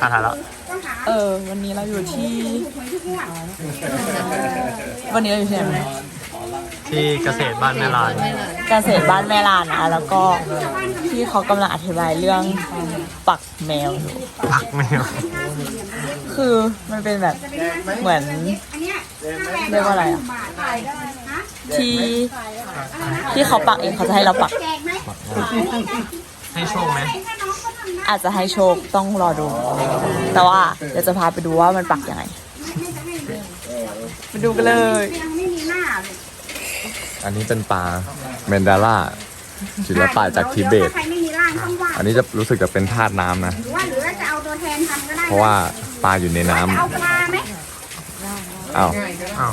ถ่ายถ่ายแล้วเออ วันนี้เราอยู่ที่ วันนี้เราอยู่ที่ไหนที่เกษตรบ้านแม่ลานเกษตรบ้านแม่ลานนะแล้วก็ที่เขากำลังอธิบายเรื่องปักแมวอยู่ปักแมว คือมันเป็นแบบเหมือนเรียกว่าอะไรอะที่ที่เขาปักเองเขาจะให้เราปัก ให้โชคไหม อาจจะให้โชคต้องรอดู แต่ว่าเดี๋ยวจะพาไปดูว่ามันปักยังไงไปดูกันเลย อันนี้เป็นปลาเมนดาร่าศิลปะจากทิเบตใครไม่มีร่างต้องวาดอันนี้จะรู้สึกจะเป็นธาตุน้ำนะหรือว่าหรือว่าจะเอาตัวแทนทำก็ได้เพราะว่าปลาอยู่ในน้ำเอาปลาไหมอ้าวอ้าว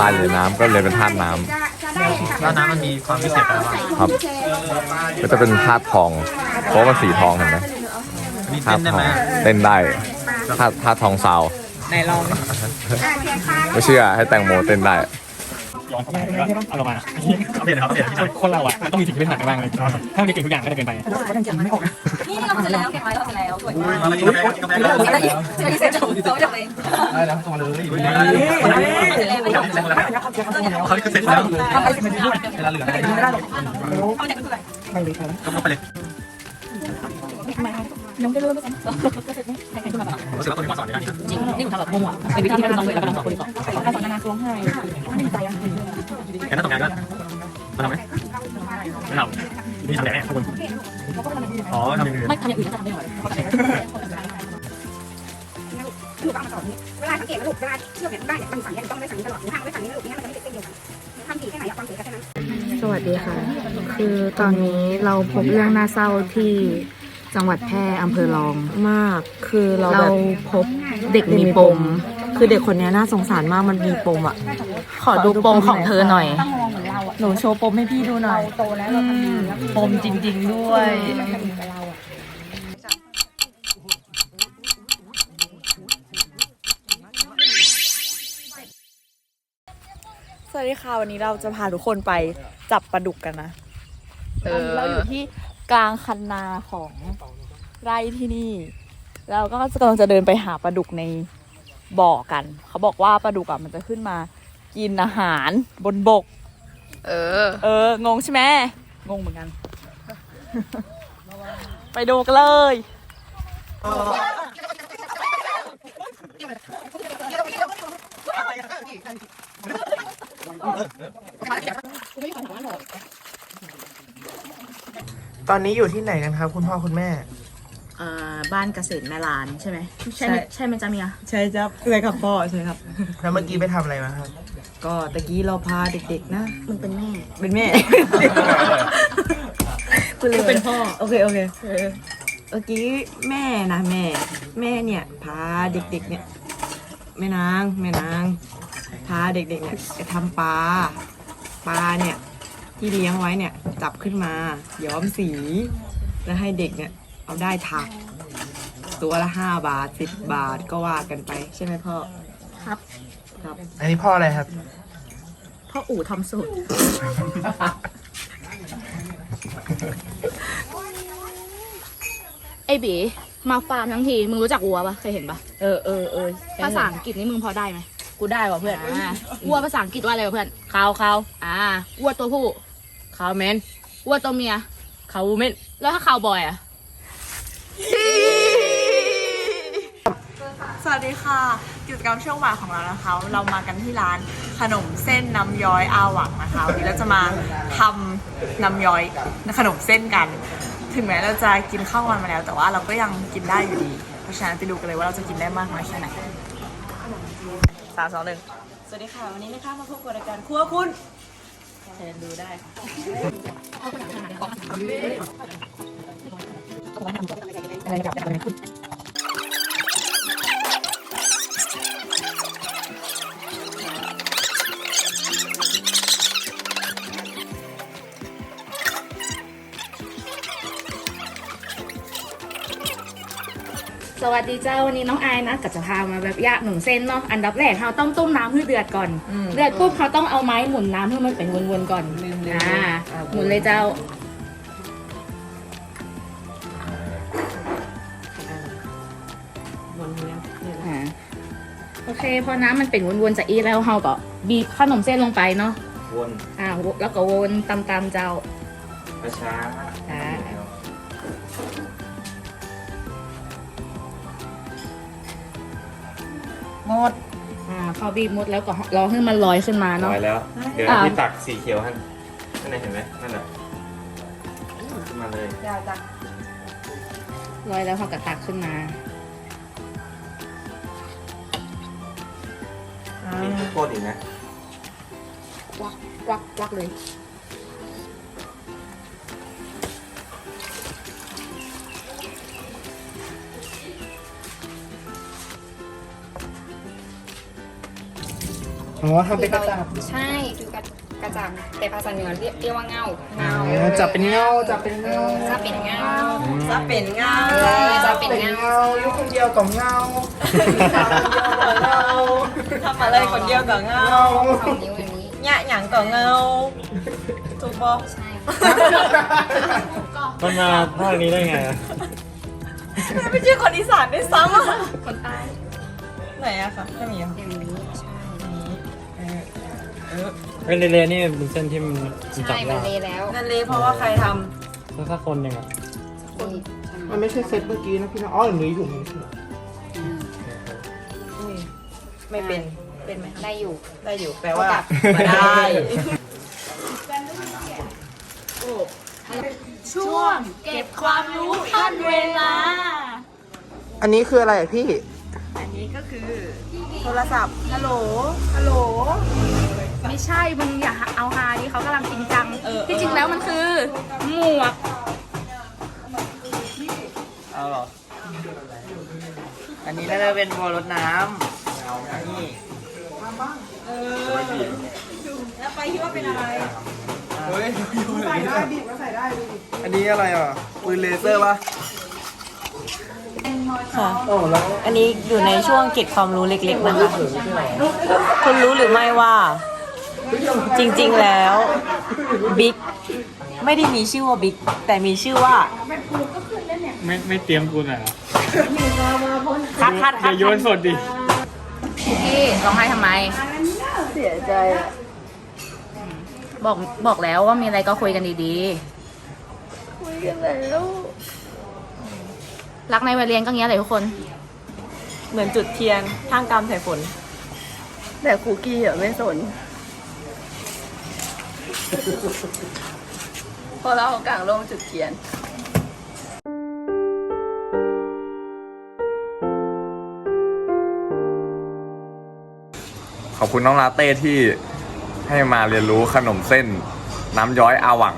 ปลาอยู่ในน้ำก็เลยเป็นธาตุน้ำจะจะได้แล้วน้ำมันมีความพิเศษอะไรบ้างครับ ก็จะเป็นธาตุทอง เพราะมันสีทองเห็นไหม มีธาเต้นตุได้ทไหอมงเต้นได้ธาตุธาตุทองซาว ไหนลองไม่เชื่อให้แตงโมเต้นได้ ย้อนกลับไปก็เอาเรามาเอาเปลี่ยนครับเปลี่ยนพี่ชายคนเราอะมันต้องมีสิ่งที่เป็นหลักกันบ้างเลยถ้ามันเก่งทุกอย่างก็จะเกินไปนี่นี่เราเสร็จแล้วเก็บไว้เราเสร็จแล้วสวยมาเลยกาแฟกาแฟแต่ที่จะมีเสร็จจบเขาจะไปได้แล้วส่งมาเลยเขาที่เสร็จแล้วเวลาเหลือได้ก็ไปเลย น้องจะรู้สึกว่าคนที่มาสอนได้จริง นี่ผมทำแบบงงอะเป็นวิธีที่ไม่ต้องเลยแล้วก็ต้องสอนคนอื่นต่อการสอนนานาตัวให้งั้นถ้าทำงานก็มาทำไหมไม่ทำนี่ทำแหน่ทุกคนอ๋อทำอย่างอื่นไม่ทำอย่างอื่นก็ทำได้หมดลูกเอามาสอนเวลาสังเกตนะลูกเวลาเชื่อมเนี่ยได้เนี่ยมันสั่งเนี่ยต้องไม่สั่งตลอดหนูห่างไว้สั่งนี้ลูกนี่มันจะไม่ติดเส้นเดียวกันทำถี่แค่ไหนความถี่แค่นั้นสวัสดีค่ะ คือตอนนี้เราพบเรื่องน่าเศร้าที่ จังหวัดแพร่อำเภอรอง มาก คือเราเราแบบพบเด็กมีปม คือเด็กคนนี้น่าสงสารมากมันมีปมอะ ขอดูปมของเธอหน่อยหนูโชว์ปมให้พี่ดูหน่อยอืมปมจริง ๆ ด้วยสวัสดีค่ะวันนี้เราจะพาทุกคนไปจับปลาดุกกันนะเราอยู่ที่ กลางคันนาของไร่ที่นี่เราก็กำลังจะเดินไปหาปลาดุกในบ่อกัน เขาบอกว่าปลาดุกอะมันจะขึ้นมากินอาหารบนบก เออ เอองงใช่ไหมงงเหมือนกัน ไปดูกันเลย ตอนนี้อยู่ที่ไหนกันครับ คุณพ่อคุณแม่อ่าบ้านเกษตรแม่ลานใช่ไหมใช่ไหมใช่ไหมจ๊ะเมียใช่ครับใช่ครับพ่อใช่ครับ แล้วเมื่อกี้ไปทำอะไรมาครับ ก็ตะกี้เราพาเด็กๆนะ มึงเป็นแม่เป็นแม่คุณเลยเป็นพ่อโอเคโอเคเออเมื่อกี้แม่นะแม่ แม่เนี่ย พาเด็กๆเนี่ยแม่นางแม่นาง พาเด็กๆเนี่ยไปทำปลาปลาเนี่ย ที่เลี้ยงไว้เนี่ยจับขึ้นมาย้อมสี แล้วให้เด็กเนี่ยเอาได้ถัก ตัวละห้าบาทสิบบาทก็ว่ากันไป ใช่ไหมพ่อครับ ครับ อันนี้พ่ออะไรครับ พ่ออู่ทำสูตร ไอ้บีมาฟาร์มทั้งที มึงรู้จักวัวปะเคยเห็นปะเออเออเออภาษาอังกฤษนี่มึงพอได้ไหมกูได้ว่ะเพื่อน อ่าวัวภาษาอังกฤษว่าอะไรวะเพื่อนขาวขาวอ่าวัวตัวผู้ ขาวแมนวัวตัวเมียขาววูแมนแล้วถ้าคาวบอยอะสวัสดีค่ะ กิจกรรมช่วงบ่ายของเรานะคะ เรามากันที่ร้านขนมเส้นน้ำย้อยอาหวังนะคะวันนี้เราจะมาทำน้ำย้อยขนมเส้นกัน ถึงแม้เราจะกินข้าววันมาแล้ว แต่ว่าเราก็ยังกินได้อยู่ดีเพราะฉะนั้นไปดูกันเลยว่าเราจะกินได้มากน้อยแค่ไหนสามสองหนึ่งสวัสดีค่ะ วันนี้นะคะมาพบกับรายการครัวคุณ เชิญดูได้ค่ะ สวัสดีเจ้าวันนี้น้องไอายนะก็จะพามาแบบย่างหนึ่งเส้นเนาะอันดับแรกเราต้องต้มน้ำให้เดือดก่อนเดือดปุ๊บเราต้องเอาไม้หมุนน้ำให้มันเป็นวนๆก่อนอ่า หมุนเลยเจ้าสวนเนี้ยเนี่ยนะอ่าโอเคพอน้ำมันเป็นวนๆจากอีแล้วเราก็บีบขนมเส้นลงไปเนาะวนอ่าแล้วก็วนตามๆเจ้า ช้าอ่า หมด อ่าพอบีบหมดแล้วก็รอให้มันลอยขึ้นมาลเนาะอยแล้ว เดี๋ยวอ่า พี่ตักสีเขียวให้นั่นไหนเห็นไหมนั่นแหละขึ้นมาเลยลอยแล้วเขาก็ตักขึ้นมามีข้าวโพดอีกนะ ควักควักควักเลย อ๋อทำเป็นกระจับใช่คือกระกระจับแต่ภาษาเหนือเรียกเรียกว่าเงาเงาอ๋อจับเป็นเงาจับเป็นเงาจะเป็นเงาจะเป็นเงาเออจะเป็นเงายกคนเดียวกับเงาทำอะไรคนเดียวกับเงาสองนิ้วอย่างนี้เนี่ยหยังกับเงาถูกบอกใช่มันมาภาคนี้ได้ไงอะไม่ใช่คนอีสานด้วยซ้ำอะคนใต้ไหนอะคะไม่มีอะอย่างนี้ใช่ เป็นเรๆนี่เป็นเส้นที่มันจัใช่บมัได้นเลยแล้วนั่นเลยเพราะว่าใครทแล้วถ้าคนหนึ่งอะคนมันไม่ใช่เซตเมื่อกี้นะพี่นะอ๋ออย่างนี้อยู่นี่ำไม่เป็น เป็นไหมได้อยู่ ได้อยู่แปลว่ามาได้ ช่วงเก็บความรู้ทันเวลา อันนี้คืออะไรอะพี่ อันนี้ก็คือ โทรศัพท์ ฮัลโหล ฮัลโหล ไม่ใช่มึงอย่าเอาฮาดิเขากำลังจริงจังเออ ที่จริงแล้วมันคือ หมวก เอาหรอ อันนี้น่าจะเป็นบัวรดน้ำนี่แล้วไปคิดว่าเป็นอะไร เฮ้ยใส่ได้บีบก็ใส่ได้ดูอันนี้อะไรอะปืนเลเซอร์ปะค่ะโอ้แล้วอันนี้อยู่ในช่วงเก็บความรู้เล็กๆนะคะคุณรู้หรือไม่ว่า จริงๆแล้วบิ๊กไม่ได้มีชื่อว่าบิ๊กแต่มีชื่อว่าไม่ไม่เตรียมกูหน่อยเหรอคัดคัดอคัย่าดโยนสดดิพี่ร้องไห้ทำไม เสียใจบอกบอกแล้วว่ามีอะไรก็คุยกันดีๆคุยกันแล้วรักในวัยเรียนก็เงี้ยแหละทุกคน เหมือนจุดเทียนท่างกรรมสายฝน แต่ครูกี้อะไม่สน พอเรากลางโลงจุดเทียนขอบคุณน้องลาเต้ที่ให้มาเรียนรู้ขนมเส้น น้ำย้อยอาหวัง